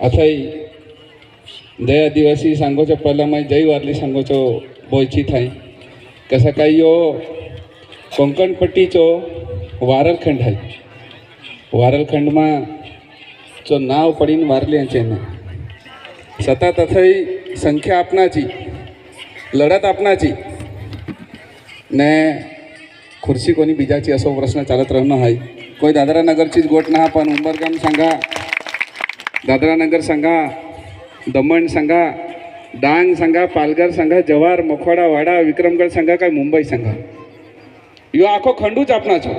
ଆଛାଇ જય આદિવાસી સાંગો છો પહેલાંમાં જય વારલી સાંગો છો બોયચી થાય કે સકાઈઓ કોંકણ પટ્ટી ચો વારલખંડ હાય વારલખંડમાં ચો નાવ પડીને વારલી છે એને સતત અથઈ સંખ્યા આપનાચી લડત આપનાચી ને खुर्ची कोणी बिजाची असो प्रश्न चालत राहणं आहे कोणी दादरा नगरचीच गोट ना पण उंबरगाम सांगा दादरा नगर सांगा दमण सांगा डांग सांगा पालघर सांगा जवार मखवाडा वाडा विक्रमगड संघा काय मुंबई संघा. यो आखो खंडूच आपणाचो.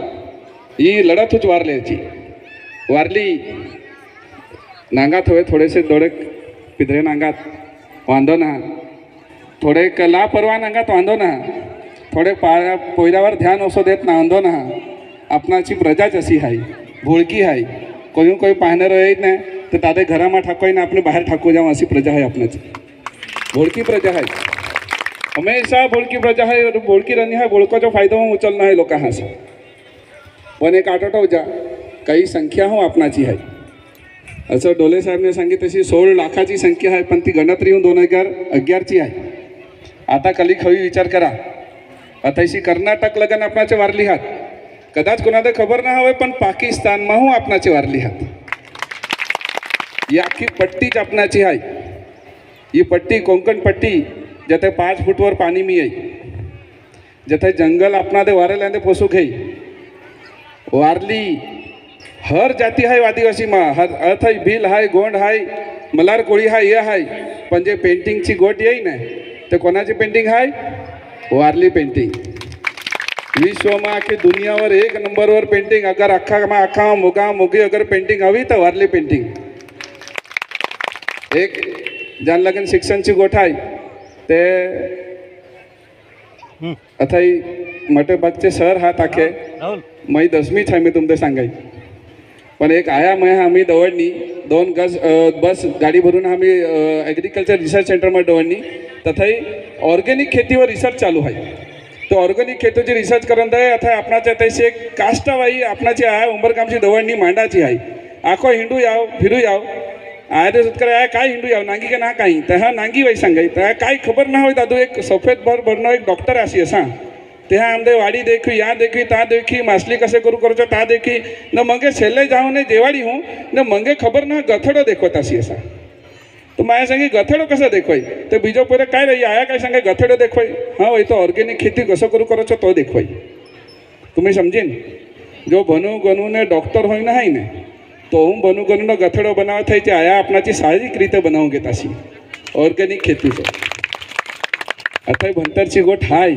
ही लढतच वारल्याची वारली. नांगात हवे थोडेसे दोडे पिदरे नांगात. वांदो ना. थोडे कला लापरवाह नांगात वांदो ना. थोडे पा पोयल्यावर ध्यान असो देत ना वांदो ना. आपणाची प्रजाच अशी आहे भुळकी आहे कोणी कोणी पाहणार येत नाही. तर दादा घरामा ठाकोय ना आपण बाहेर ठाकू जाऊ अशी प्रजा आहे आपणाची. भोळकी प्रजा आहे. हमेशा भोळकी प्रजा आहे भोळकी रनी आहे भोळकाचा फायदा होऊन उचलणं आहे लोकां असं. पण एक आठवटा हो जा काही संख्या हो आपणाची आहे. असं डोले साहेबने सांगितलं तशी सोळ लाखाची संख्या आहे पण ती गणतरी होऊन दोन हजार अग्यारची आहे. आता कली खवी विचार करा. आता अशी कर्नाटक लगन आपणाचे वारली हात. कदाच कोणाला खबर ना हवे पण पाकिस्तानमा हो आपणाचे वारली हात. ही अख्खी पट्टी आपणाची आहे. ही पट्टी कोंकण पट्टी जथे पाच फूटवर पाणी मी येई जथे जंगल आपणा ते वारेल्यांदे पोसू घेई वारली हर जाती आहे आदिवासीमा हर अर्थ भील हाय गोंड हाय मलार कोळी हाय हे हाय. पण जे पेंटिंगची गोट येई ना ते कोणाची पेंटिंग हाय? वारली पेंटिंग. विश्वमा की दुनियावर एक नंबरवर पेंटिंग अगर अख्खा मा अख्खा मुगा मुगी अगर पेंटिंग हवी तर वारली पेंटिंग. एक ज्यान लगन शिक्षणची गोठ आहे ते अथाई मोठे बागचे सर हात आखे. मई दसमीच आहे मी तुमचं सांगाय पण एक आया मय आम्ही दवडणी दोन गज बस गाडी भरून आम्ही ॲग्रिकल्चर रिसर्च सेंटरमध्ये दवडणी. तथाही ऑर्गॅनिक खेतीवर रिसर्च चालू आहे. तो ऑर्गॅनिक खेतीची रिसर्च करत आहे आता आपणाच्या तशी एक काष्टाबाई आपणाची आहे उंबरकामची दवडणी मांडाची आहे. आखो हिंडू याव फिरू याव. આરે કરે કાંઈ હિન્દુ આવ નાંગી કે ના કાંઈ? તેહા નાંગી વહી સંગાઈ. તે કાંઈ ખબર ના હોય દાદુ, એક સફેદ ભર ભરનો એક ડોક્ટર આસી હસા ત્યાં અમને વાડી દેખી યા દેખી તા દેખી, માછલી કસે કરું કરો છો, તા દેખી. ને મંગે છેલ્લે જાઉં ને દેવાડી હું, ને મંગે ખબર ના ગથડો દેખોતા છીએ સા તો માયા સંગે ગથડો કસા દેખવાય તો બીજો પોરે કાંઈ રહી આયા કાંઈ સંગે ગથડો દેખવાય હા, હોય તો ઓર્ગેનિક ખેતી કસો કરું કરો છો, તો દેખવાય તમે સમજીને, જો ભનુ ગનુ ને ડોક્ટર હોય ને હાય ને તો બનુકરનો ગથડો બનાવ થાય છે आया आपणाची शारीरिक રીતે बनवून घेत अशी. ऑर्गॅनिक खेती आता भंतरची गोठ हाय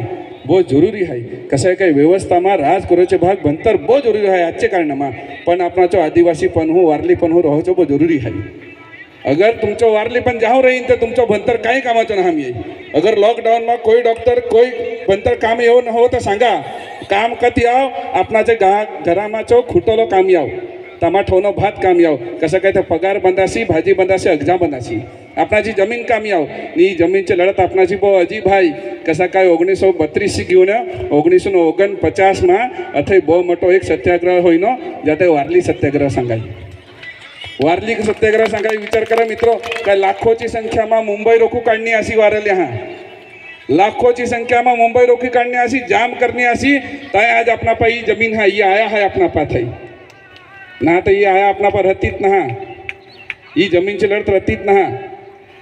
बो जरुरी आहे कसं काही व्यवस्था मा राज કરો भाग भंतर बो जरुरी आहे आजच्या कारण मा पण आपणा आदिवासी पण हो वारली पण हो राहूचो बो जरुरी हाय. अगर तुमचं वारली पण जाऊ राहीन तर तुमचं भंतर काही कामाचं ना आम्ही अगर लॉकडाऊनमा कोई डॉक्टर कोई भंतर काम येऊ न हो तर सांगा. काम कधी आव आपणाचे गा घरामाचो खुटलो काम याव ટમાઠોનો ભાત કામી આવો કશા કહે તો પગાર બંધાશે ભાજી બંધાશે અગજા બંધાશે આપણાજી જમીન કામી આવો ની જમીન છે લડત આપણાજી બહુ અજી ભાઈ કશા કાંઈ ઓગણીસો બત્રીસથી ગયું ને ઓગણીસો ને ઓગણ પચાસમાં અથઈ બહુ મોટો એક સત્યાગ્રહ હોયનો જાતે વારલી સત્યાગ્રહ સંગાય વારલી સત્યાગ્રહ સંઘાય વિચાર करा મિત્રો કે લાખોची સંખ્યામાં મુંબई रोखू काढणी अशी वारली हा लाखोची संख्याમાં મુંબઈ રોકી કાઢણી अशी जाम करणी अशी तय आज अपना पाई जमीन हा ये आया है अपना पा थई ना तो ये आया अपना पर हतीत नहा ही जमीनची लढत रतीत नहा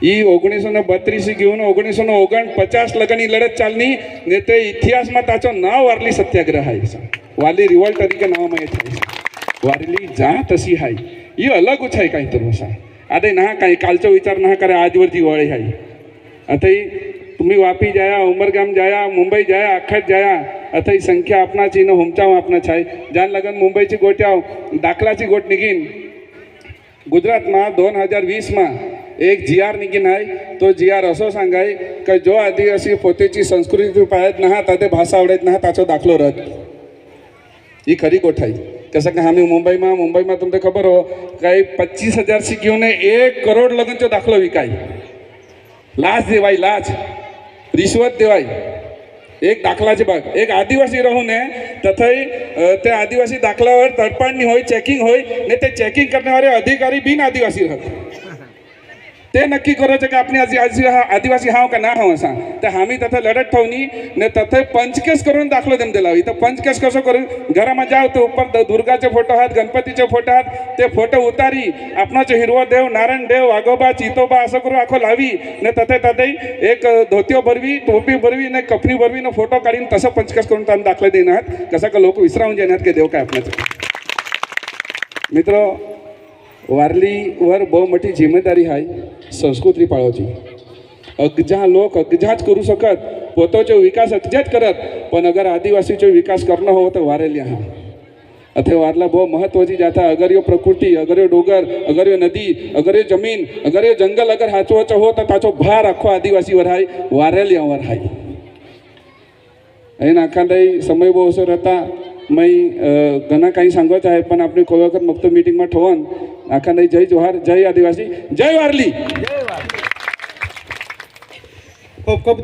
ही ओगणीसो न बत्रीस घेऊन ओगणीसो न ओगण पचास लगनी लढत चालनी ने ते इतिहासમાં તાચો ના વારલી સત્યાગ્રહ હાય છે વાલી રિવોલ્ટ તરીકે નામ એ છે વારલી જા તસી હાય એ અલગ ઉછાય કાંઈ તો સા આદે ના કાંઈ કાલચો વિચાર ના કરે આજવરથી વળી હાય અતઈ तुम्ही वापी जाया उमरगाम जाया मुंबई जाया अख्खा जाया अथई संख्या आपणाची न हुमचाव आपना छाय जान लगन मुंबईची गोट्याव दाखलाची गोट निघीन ગુજરાતમાં દોન હજાર વીસમાં એક જીઆર નિગીન આય તો असो सांगाई सांगाय जो आदिवासी पोतेची પોતેची સંસ્કૃती पाहत ना ताते भाषा आवडत नहा ताचो दाखलो रत ही खरी गोठाई कसं का आम्ही मुंबईમાં मुंबईમાં તમને ખબર હો काही પચીસ હજાર શીખ્યોને એક કરોડ લગ્ન જો દાખલો વિકાય લાજ દેવાય लाज रिश्वत देवाई एक दाखलाचे भाग एक आदिवासी राहून तथाही अ, त्या आदिवासी दाखल्यावर तडपाडणी होय चेकिंग होय ने ते चेकिंग करणारे अधिकारी बिन आदिवासी राहतात ते नक्की करूचे की आपण आजी आजी हा आदिवासी हाव का ना हाव असा. तर आम्ही तथं लढत ठेवणी ने तथे पंचकेस करून दाखलो देम दिला. इथं पंचकेस कसं करून घरामध्ये जाव ते उपर द- दुर्गाचे फोटो आहात गणपतीचे फोटो आहात. ते फोटो उतारी आपणाचे हिरवो देव नारायण देव वाघोबा चितोबा असं करून आखो लावी. ने तथे तथे एक धोत्यो भरवी टोपी भरवी ने कपडी भरवी ने फोटो काढीन तसं पंचकेस करून त्यांना दाखले देणार. कसं का लोक विसरावून जाणार की देव काय आपल्याचं. मित्र वारलीवर बहु मोठी जिम्मेदारी आहे संस्कृती पाळावची अगजा लोक अगजाच करू शकत पोतोचे विकास अगजाच करत पण अगर आदिवासीचे विकास करणं हो तर वारेली हा अथे वारला बहु महत्वाची जाता अगर यो प्रकृती अगर यो डोंगर अगर यो नदी अगर यो जमीन अगर यो जंगल अगर हाचवाचं हो तर ताचो भार अख्खो आदिवासीवर आहे वारेल्यावर आहे आणि नाकांदाई समय बहुसर असं मी घणा काही सांगत आहे पण आपली कोळवकर मग मीटिंगમાં ठेवून આખાને જય જોહાર જય આદિવાસી જય વારલી. ખૂબ ખૂબ